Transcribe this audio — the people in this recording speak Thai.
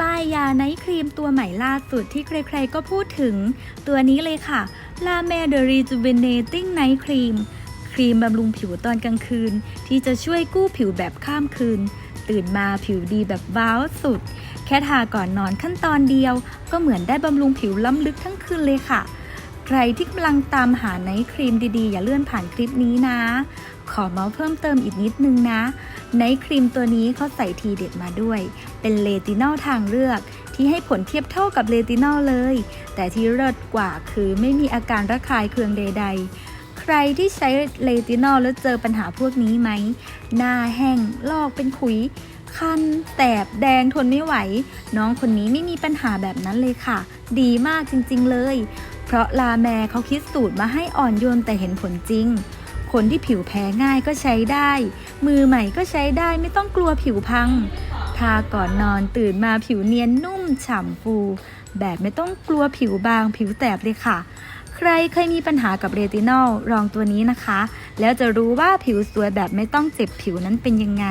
ป้ายยาไนท์ครีมตัวใหม่ล่าสุดที่ใครๆก็พูดถึง ตัวนี้เลยค่ะ La Mer de Rejuvenating Night Cream ครีมบำรุงผิวตอนกลางคืน ที่จะช่วยกู้ผิวแบบข้ามคืน ตื่นมาผิวดีแบบว้าวสุด แค่ทาก่อนนอนขั้นตอนเดียว ก็เหมือนได้บำรุงผิวล้ำลึกทั้งคืนเลยค่ะ ใครที่กำลังตามหาไนท์ครีมดีๆ อย่าเลื่อนผ่านคลิปนี้นะ ขอเมาส์เพิ่มเติมอีกนิดนึงนะไนท์ครีมตัวนี้เขาใส่ทีเด็ดมาด้วย เป็นเลตินอลทางเลือกที่ให้ผลเทียบเท่ากับเลตินอลเลย แต่ที่เลิศกว่าคือไม่มีอาการระคายเคืองใด ๆใครที่ใช้เลตินอลแล้วเจอปัญหาพวกนี้ไหม หน้าแห้ง ลอกเป็นขุย คันแสบแดงทนไม่ไหว น้องคนนี้ไม่มีปัญหาแบบนั้นเลยค่ะ ดีมากจริงๆเลย เพราะลาแมเขาคิดสูตรมาให้อ่อนโยนแต่เห็นผลจริง คนที่ผิวแพ้ง่ายก็ใช้ได้ มือใหม่ก็ใช้ได้ไม่ต้องกลัวผิวพัง ทาก่อนนอนตื่นมาผิวเนียนนุ่มฉ่ำฟู แบบไม่ต้องกลัวผิวบางผิวแตกเลยค่ะ ใครเคยมีปัญหากับเรตินอลลองตัวนี้นะคะ แล้วจะรู้ว่าผิวสวยแบบไม่ต้องเจ็บผิวนั้นเป็นยังไง